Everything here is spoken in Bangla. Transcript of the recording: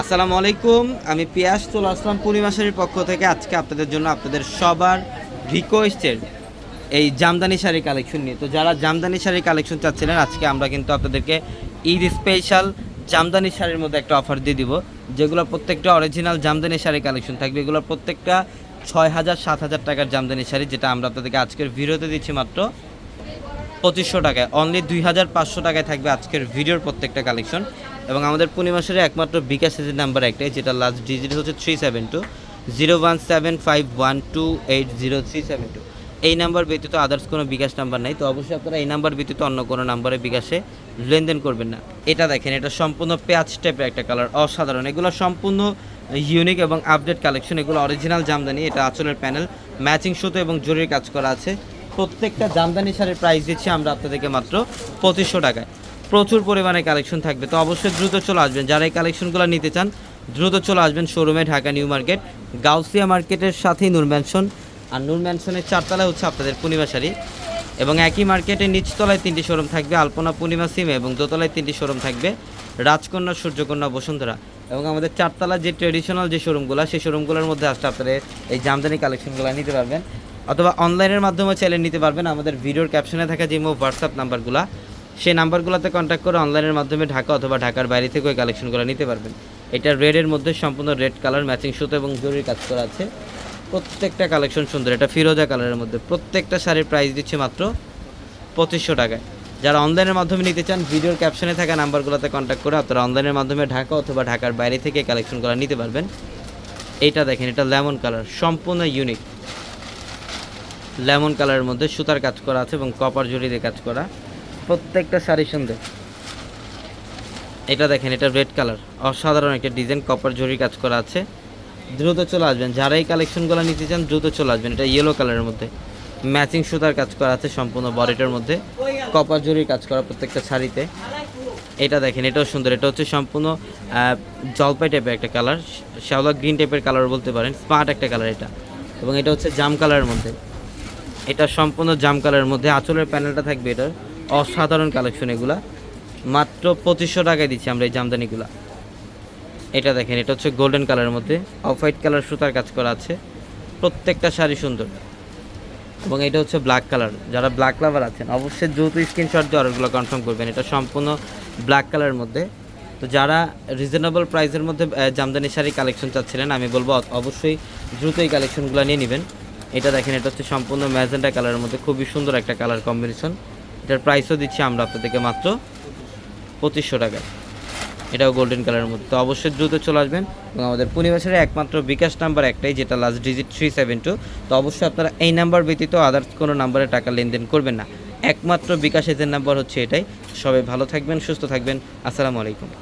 আসসালামু আলাইকুম। আমি পিয়াস, চলে আসলাম পূর্ণিমাশারির পক্ষ থেকে। আজকে আপনাদের জন্য আপনাদের সবার রিকোয়েস্টের এই জামদানি শাড়ি কালেকশন নিয়ে। তো যারা জামদানি শাড়ি কালেকশন চাচ্ছিলেন, আজকে আমরা কিন্তু আপনাদেরকে ঈদ স্পেশাল জামদানি শাড়ির মধ্যে একটা অফার দিয়ে দিব। যেগুলো প্রত্যেকটা অরিজিনাল জামদানি শাড়ি কালেকশন থাকবে। এগুলো প্রত্যেকটা ছয় হাজার, সাত হাজার টাকার জামদানি শাড়ি, যেটা আমরা আপনাদেরকে আজকের ভিডিওতে দিচ্ছি মাত্র পঁচিশশো টাকায়। অনলি দুই হাজার পাঁচশো টাকায় থাকবে আজকের ভিডিওর প্রত্যেকটা কালেকশন এবং আমাদের পূর্ণিমাসের একমাত্র বিকাশ এজের নাম্বার একটাই, যেটা লাস্ট ডিজিট হচ্ছে three seven two zero one seven five one two eight zero three seven two এই নাম্বার ব্যতীত আদার্স কোনো বিকাশ নাম্বার নেই, তো অবশ্যই আপনারা এই নাম্বার ব্যতীত অন্য কোনো নাম্বারে বিকাশে লেনদেন করবেন না। এটা দেখেন, এটা সম্পূর্ণ পেঁয়াজ টাইপের একটা কালার অসাধারণ। এগুলো সম্পূর্ণ ইউনিক এবং আপডেট কালেকশন এগুলো অরিজিনাল জামদানি, এটা আঁচলের প্যানেল ম্যাচিং সুতো এবং জরির কাজ করা আছে। প্রত্যেকটা জামদানি শাড়ির প্রাইস দিচ্ছি আমরা আপনাদেরকে মাত্র পঁচিশশো টাকায়। প্রচুর পরিমাণে কালেকশন থাকবে। তো অবশ্যই দ্রুত চলে আসবেন। যারা এই কালেকশনগুলো নিতে চান, দ্রুত চলে আসবেন শোরুমে ঢাকা নিউ মার্কেট, গাউসিয়া মার্কেটের সাথেই নূর ম্যানশন আর নূর ম্যানশনের চারতলায় হচ্ছে আপনাদের পূর্ণিমা শাড়ি। এবং একই মার্কেটের নিচতলায় তিনটি শোরুম থাকবে, আলপনা পূর্ণিমা সিমে এবং দোতলায় তিনটি শোরুম থাকবে, রাজকন্যা, সূর্যকন্যা, বসুন্ধরা। এবং আমাদের চারতলা যে ট্রেডিশনাল যে শোরুমগুলো সেই শোরুমগুলোর মধ্যে আসলে আপনারা এই জামদানি কালেকশনগুলো নিতে পারবেন। অথবা অনলাইনের মাধ্যমে চাইলে নিতে পারবেন। আমাদের ভিডিওর ক্যাপশনে থাকা যে মো হোয়াটসঅ্যাপ নাম্বারগুলো সেই নাম্বারগুলোতে কন্ট্যাক্ট করে অনলাইনের মাধ্যমে ঢাকা অথবা ঢাকার বাইরে থেকে ওই কালেকশনগুলো নিতে পারবেন। এটা রেডের মধ্যে সম্পূর্ণ রেড কালার ম্যাচিং সুতো এবং জরির কাজ করা আছে। প্রত্যেকটা কালেকশন সুন্দর, এটা ফিরোজা কালারের মধ্যে। প্রত্যেকটা শাড়ির প্রাইস দিচ্ছে মাত্র পঁচিশশো টাকায়। যারা অনলাইনের মাধ্যমে নিতে চান ভিডিওর ক্যাপশনে থাকা নাম্বারগুলোতে কন্ট্যাক্ট করে আপনারা অনলাইনের মাধ্যমে ঢাকা অথবা ঢাকার বাইরে থেকে কালেকশনগুলো নিতে পারবেন। এইটা দেখেন, এটা লেমন কালার সম্পূর্ণ ইউনিক লেমন কালারের মধ্যে সুতার কাজ করা আছে এবং কপার জড়ি দিয়ে কাজ করা। প্রত্যেকটা শাড়ি সুন্দর। এটা দেখেন, এটা রেড কালার অসাধারণ একটা ডিজাইন কপার জরির কাজ করা আছে। দ্রুত চলে আসবেন। যারা এই কালেকশনগুলো নিতে চান, দ্রুত চলে আসবেন। এটা ইয়েলো কালারের মধ্যে। ম্যাচিং সুতার কাজ করা আছে সম্পূর্ণ বডিটার মধ্যে। কপার জরির কাজ করা প্রত্যেকটা শাড়িতে। এটা দেখেন, এটাও সুন্দর। এটা হচ্ছে সম্পূর্ণ জলপাই টাইপের একটা কালার শ্যাওলা গ্রিন টাইপের কালার বলতে পারেন। স্মার্ট একটা কালার এটা। এবং এটা হচ্ছে জাম কালারের মধ্যে। এটা সম্পূর্ণ জাম কালারের মধ্যে। আঁচলের প্যানেলটা থাকবে এটার। অসাধারণ কালেকশন এগুলা। মাত্র পঁচিশশো টাকায় দিচ্ছি আমরা এই জামদানিগুলা। এটা দেখেন, এটা হচ্ছে গোল্ডেন কালারের মধ্যে। অফ হোয়াইট কালার সুতার কাজ করা আছে। প্রত্যেকটা শাড়ি সুন্দর। এবং এটা হচ্ছে ব্ল্যাক কালার যারা ব্ল্যাক লাভার আছেন, অবশ্যই দ্রুত স্ক্রিনশট দিয়ে অর্ডারগুলো কনফার্ম করবেন। এটা সম্পূর্ণ ব্ল্যাক কালারের মধ্যে। তো যারা রিজনেবল প্রাইসের মধ্যে জামদানি শাড়ি কালেকশন চাচ্ছিলেন, আমি বলব অবশ্যই দ্রুত এই কালেকশনগুলো নিয়ে নেবেন। এটা দেখেন, এটা হচ্ছে সম্পূর্ণ ম্যাজেন্টা কালারের মধ্যে। খুবই সুন্দর একটা কালার কম্বিনেশন এটার প্রাইসও দিচ্ছি আমরা আপনাদেরকে মাত্র পঁচিশশো টাকা এটাও গোল্ডেন কালারের মধ্যে। তো অবশ্যই দ্রুত চলে আসবেন এবং আমাদের পূর্ণিমাসের একমাত্র বিকাশ নাম্বার একটাই, যেটা last digit three seven two তো অবশ্যই আপনারা এই নাম্বার ব্যতীত আদার্স কোনো নাম্বারে টাকা লেনদেন করবেন না। একমাত্র বিকাশ এজেন্ট নাম্বার হচ্ছে এটাই। সবাই ভালো থাকবেন, সুস্থ থাকবেন। আসসালামু আলাইকুম।